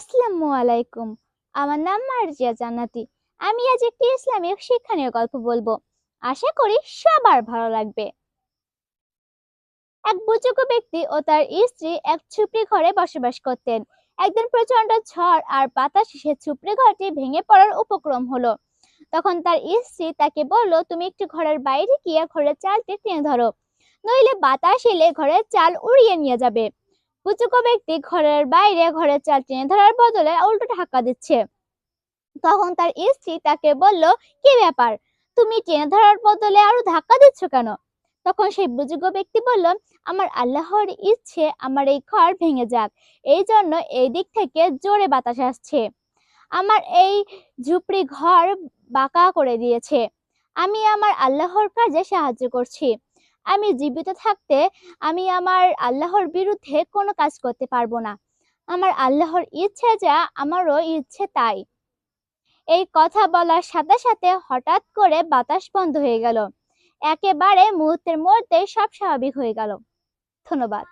আসসালামু আলাইকুম। আমার নাম মার্জিয়া জান্নাতি। আমি আজ একটি ইসলামিক শিক্ষণীয় গল্প বলব। আশা করি সবার ভালো লাগবে। এক বুজুর্গ ব্যক্তি ও তার স্ত্রী এক ছুপড়ি ঘরে বসবাস করতেন। একদিন প্রচণ্ড ঝড় আর বাতাসে সে ছুপড়ি ঘরটি ভেঙে পড়ার উপক্রম হলো। তখন তার স্ত্রী তাকে বলল, তুমি একটু ঘরের বাইরে গিয়ে ঘরের চালটি টেনে ধরো। নইলে বাতাস এলে ঘরের চাল উড়িয়ে নিয়ে যাবে। বুজুর্গ ব্যক্তি ঘরের বাইরে ঘরের চাল টেনে ধরার বদলে উল্টো ধাক্কা দিচ্ছে। তখন তার স্ত্রী তাকে বলল, কি ব্যাপার? তুমি টেনে ধরার বদলে আরও ধাক্কা দিচ্ছ কেন? তখন সেই বুজুর্গ ব্যক্তি বলল, আমার আল্লাহর ইচ্ছে আমার এই ঘর ভেঙে যাক। এই জন্য এই দিক থেকে জোরে বাতাস আসছে। আমার এই ঝুপড়ি ঘর বাঁকা করে দিয়েছে। আমি আমার আল্লাহর কাজে সাহায্য করছি। আমি জীবিত থাকতে আমি আমার আল্লাহর বিরুদ্ধে কোনো কাজ করতে পারব না। আমার আল্লাহর ইচ্ছে যা, আমারও ইচ্ছে তাই। এই কথা বলার সাথে সাথে হঠাৎ করে বাতাস বন্ধ হয়ে গেল। একেবারে মুহূর্তের মধ্যে সব স্বাভাবিক হয়ে গেল। ধন্যবাদ।